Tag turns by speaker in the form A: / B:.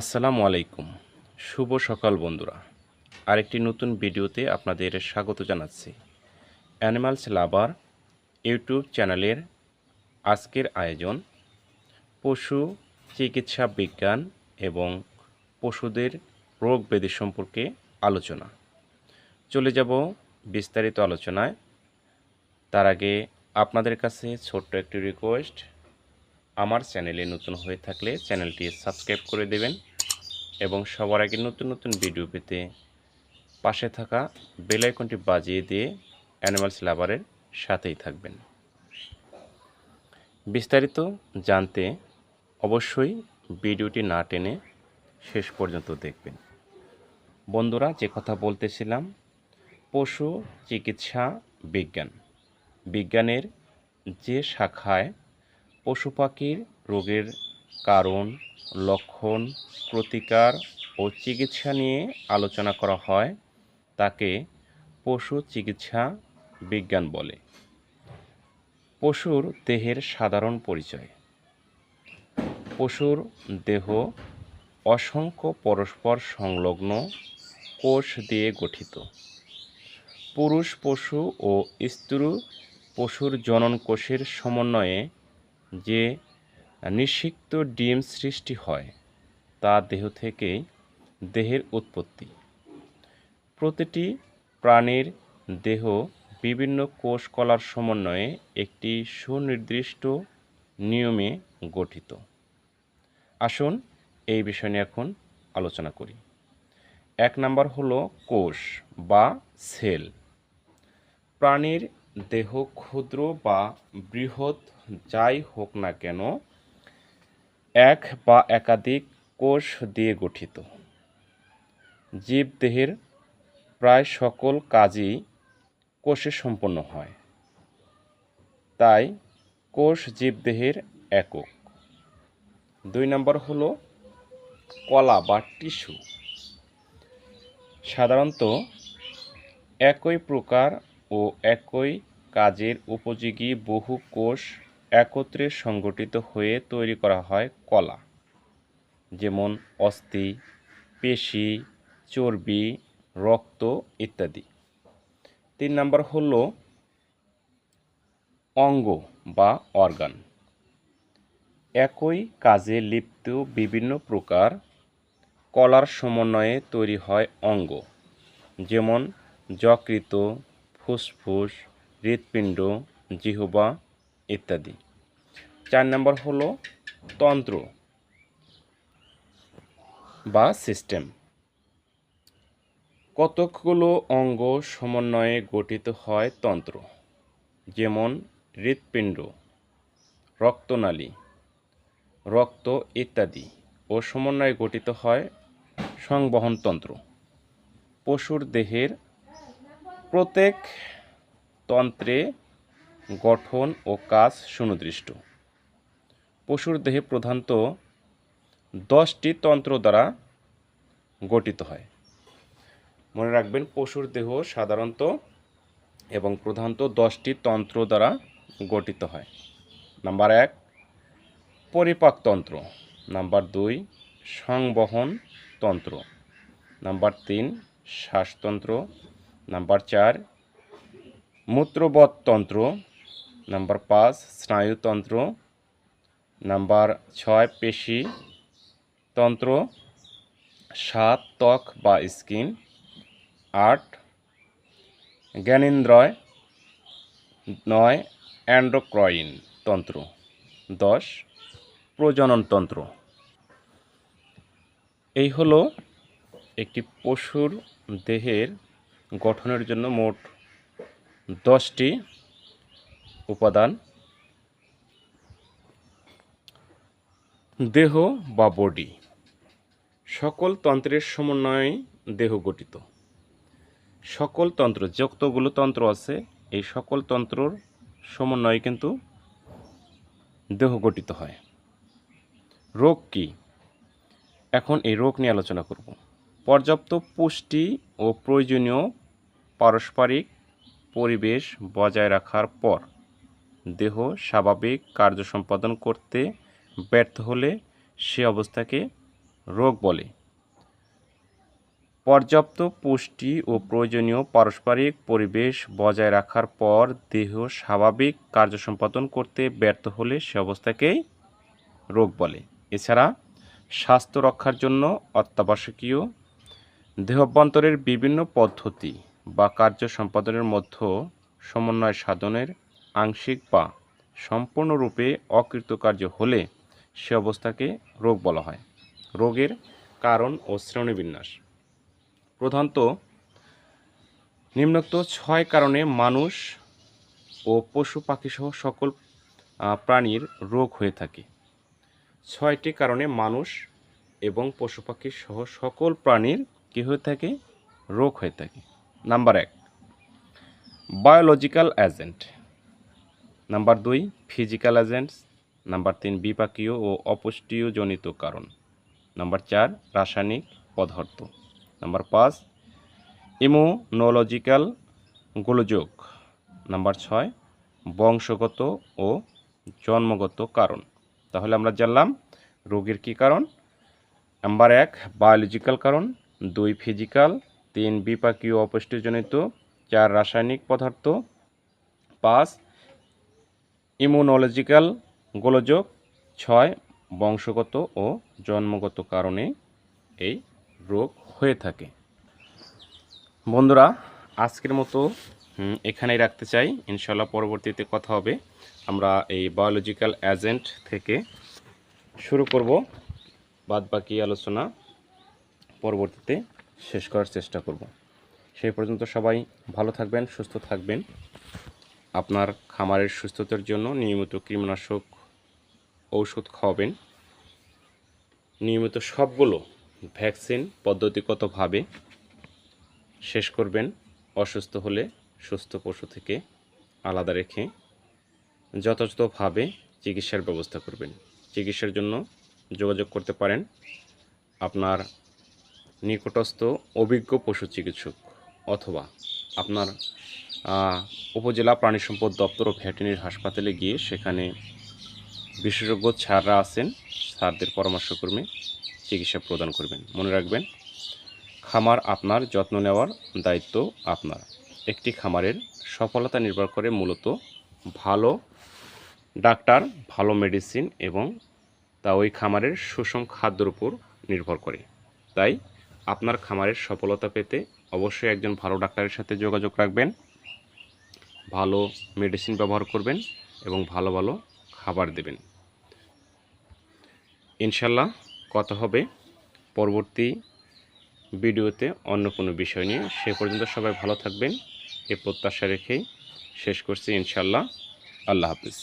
A: আসসালামু আলাইকুম। শুভ সকাল বন্ধুরা। আরেকটি নতুন ভিডিওতে আপনাদের স্বাগত জানাচ্ছি। অ্যানিমালস লাভার ইউটিউব চ্যানেলের আজকের আয়োজন পশু চিকিৎসা বিজ্ঞান এবং পশুদের রোগ ব্যাধি সম্পর্কে আলোচনা। চলে যাব বিস্তারিত আলোচনায়। তার আগে আপনাদের কাছে ছোট্ট একটি রিকোয়েস্ট আমার চ্যানেলে নতুন হয়ে থাকলে চ্যানেলটি সাবস্ক্রাইব করে দেবেন এবং সবার আগে নতুন নতুন ভিডিও পেতে পাশে থাকা বেল আইকনটি বাজিয়ে দিয়ে অ্যানিমালস লাভারের সাথেই থাকবেন। বিস্তারিত জানতে অবশ্যই ভিডিওটি না টেনে শেষ পর্যন্ত দেখবেন। বন্ধুরা, যে কথা বলতেছিলাম, পশু চিকিৎসা বিজ্ঞান। বিজ্ঞানের যে শাখায় পশু পাখির রোগের কারণ, লক্ষণ, প্রতিকার ও চিকিৎসা নিয়ে আলোচনা করা হয়, তাকে পশু চিকিৎসা বিজ্ঞান বলে। পশুর দেহের সাধারণ পরিচয়। পশুর দেহ অসংখ্য পরস্পর সংলগ্ন কোষ দিয়ে গঠিত। পুরুষ পশু ও স্ত্রী পশুর জনন কোষের সমন্বয়ে যে নিষিক্ত ডিম সৃষ্টি হয়, তা দেহ থেকেই দেহের উৎপত্তি। প্রতিটি প্রাণীর দেহ বিভিন্ন কোষ কলার সমন্বয়ে একটি সুনির্দিষ্ট নিয়মে গঠিত। আসুন এই বিষয় নিয়ে এখন আলোচনা করি। এক নাম্বার হলো কোষ বা সেল। প্রাণীর দেহ ক্ষুদ্র বা বৃহৎ যাই হোক না কেন, এক বা একাধিক কোষ দিয়ে গঠিত। জীবদেহের প্রায় সকল কাজই কোষে সম্পন্ন হয়। তাই কোষ জীবদেহের একক। দুই নম্বর হলো কলা বা টিস্যু। সাধারণত একই প্রকার ও একই কাজের উপযোগী বহু কোষ একত্রে সংগঠিত হয়ে তৈরি করা হয় কলা, যেমন অস্থি, পেশি, চর্বি, রক্ত ইত্যাদি। তিন নম্বর হল অঙ্গ বা অর্গান। একই কাজে লিপ্ত বিভিন্ন প্রকার কলার সমন্বয়ে তৈরি হয় অঙ্গ, যেমন যকৃত ফুসফুস, হৃৎপিণ্ড, জিহবা ইত্যাদি। চার নম্বর হলো তন্ত্র বা সিস্টেম। কতকগুলো অঙ্গ সমন্বয়ে গঠিত হয় তন্ত্র, যেমন হৃৎপিণ্ড, রক্তনালী, রক্ত ইত্যাদি, ও সমন্বয়ে গঠিত হয় সংবহনতন্ত্র পশুর দেহের প্রত্যেক তন্ত্রে গঠন ও কাজ সুনির্দিষ্ট। পশুর দেহে প্রধানত দশটি তন্ত্র দ্বারা গঠিত হয়। মনে রাখবেন, পশুর দেহ সাধারণত এবং প্রধানত দশটি তন্ত্র দ্বারা গঠিত হয়। নাম্বার এক পরিপাকতন্ত্র নাম্বার দুই, সংবহন তন্ত্র। নাম্বার তিন, শ্বাসতন্ত্র। নাম্বার চার মূত্রবততন্ত্র নাম্বার পাঁচ, স্নায়ুতন্ত্র। নাম্বার ছয়, পেশি, তন্ত্র, সাত, ত্বক বা স্কিন, আট, জ্ঞানেন্দ্রয়, নয়, অ্যান্ড্রোক্রয়িন তন্ত্র, দশ প্রজননতন্ত্র এই হলো একটি পশুর দেহের গঠনের জন্য মোট দশটি উপাদান। দেহ বা বডি সকল তন্ত্রের সমন্বয়ে দেহ গঠিত। সকল তন্ত্র, যতগুলো তন্ত্র আছে, এই সকল তন্ত্রর সমন্বয়ে কিন্তু দেহ গঠিত হয়। রোগ কি? এখন এই রোগ নিয়ে আলোচনা করব। পর্যাপ্ত পুষ্টি ও প্রয়োজনীয় পারস্পরিক পরিবেশ বজায় রাখার পর দেহ স্বাভাবিক কার্য সম্পাদন করতে ব্যর্থ হলে সে অবস্থাকে রোগ বলে। পর্যাপ্ত পুষ্টি ও প্রয়োজনীয় পারস্পরিক পরিবেশ বজায় রাখার পর দেহ স্বাভাবিক কার্য সম্পাদন করতে ব্যর্থ হলে সে অবস্থাকেই রোগ বলে। এছাড়া স্বাস্থ্য রক্ষার জন্য অত্যাবশ্যকীয় দেহাভ্যন্তরের বিভিন্ন পদ্ধতি বা কার্য সম্পাদনের মধ্যে সমন্বয় সাধনের আংশিক বা সম্পূর্ণরূপে অকৃতকার্য হলে সে অবস্থাকে রোগ বলা হয়। রোগের কারণ ও শ্রেণীবিন্যাস। প্রধানত, নিম্নোক্ত ছয় কারণে মানুষ ও পশু পাখি সহ সকল প্রাণীর রোগ হয়ে থাকে। ছয়টি কারণে মানুষ এবং পশু পাখি সহ সকল প্রাণীর কী হয়ে থাকে? রোগ হয়ে থাকে। নাম্বার এক, বায়োলজিক্যাল এজেন্ট। নাম্বার দুই, ফিজিক্যাল এজেন্টস। নাম্বার তিন, বিপাকীয় ও অপুষ্টিজনিত কারণ। নাম্বার চার, রাসায়নিক পদার্থ। নাম্বার পাঁচ, ইমোনোলজিক্যাল গোলযোগ। নাম্বার ছয়, বংশগত ও জন্মগত কারণ। তাহলে আমরা জানলাম রোগের কী কারণ। নাম্বার এক, বায়োলজিক্যাল কারণ। দুই, ফিজিক্যাল। তিন, বিপাকীয় অপুষ্টিজনিত। চার, রাসায়নিক পদার্থ। পাঁচ, ইমুনোলজিক্যাল গোলযোগ ছয় বংশগত ও জন্মগত কারণে এই রোগ হয়ে থাকে। বন্ধুরা, আজকের মতো এখানেই রাখতে চাই। ইনশাল্লাহ পরবর্তীতে কথা হবে। আমরা এই বায়োলজিক্যাল এজেন্ট থেকে শুরু করব। বাদবাকি আলোচনা পরবর্তীতে শেষ করার চেষ্টা করব। সেই পর্যন্ত সবাই ভালো থাকবেন, সুস্থ থাকবেন। আপনার খামারের সুস্থতার জন্য নিয়মিত কীটনাশক ঔষধ খাওয়াবেন। নিয়মিত সবগুলো ভ্যাকসিন পদ্ধতিগতভাবে শেষ করবেন। অসুস্থ হলে সুস্থ পশু থেকে আলাদা রেখে যথাযথভাবে চিকিৎসার ব্যবস্থা করবেন। চিকিৎসার জন্য যোগাযোগ করতে পারেন আপনার নিকটস্থ অভিজ্ঞ পশু চিকিৎসক অথবা আপনার উপজেলা প্রাণী সম্পদ দপ্তর ও ভেটেরিনারি হাসপাতালে গিয়ে সেখানে বিশেষজ্ঞ ছাড়রা আছেন, স্যারদের পরামর্শক্রমে চিকিৎসা প্রদান করবেন। মনে রাখবেন, খামার আপনার, যত্ন নেওয়ার দায়িত্ব আপনার। একটি খামারের সফলতা নির্ভর করে মূলত ভালো ডাক্তার, ভালো মেডিসিন এবং তা ওই খামারের সুষম খাদ্যের উপর নির্ভর করে। তাই আপনার খামারের সফলতা পেতে অবশ্যই একজন ভালো ডাক্তারের সাথে যোগাযোগ রাখবেন, ভালো মেডিসিন ব্যবহার করবেন এবং ভালো ভালো খাবার দেবেন। ইনশাল্লাহ কথা হবে পরবর্তী ভিডিওতে অন্য কোনো বিষয় নিয়ে। সে পর্যন্ত সবাই ভালো থাকবেন। এ প্রত্যাশা রেখেই শেষ করছি ইনশাল্লাহ আল্লাহ হাফিজ।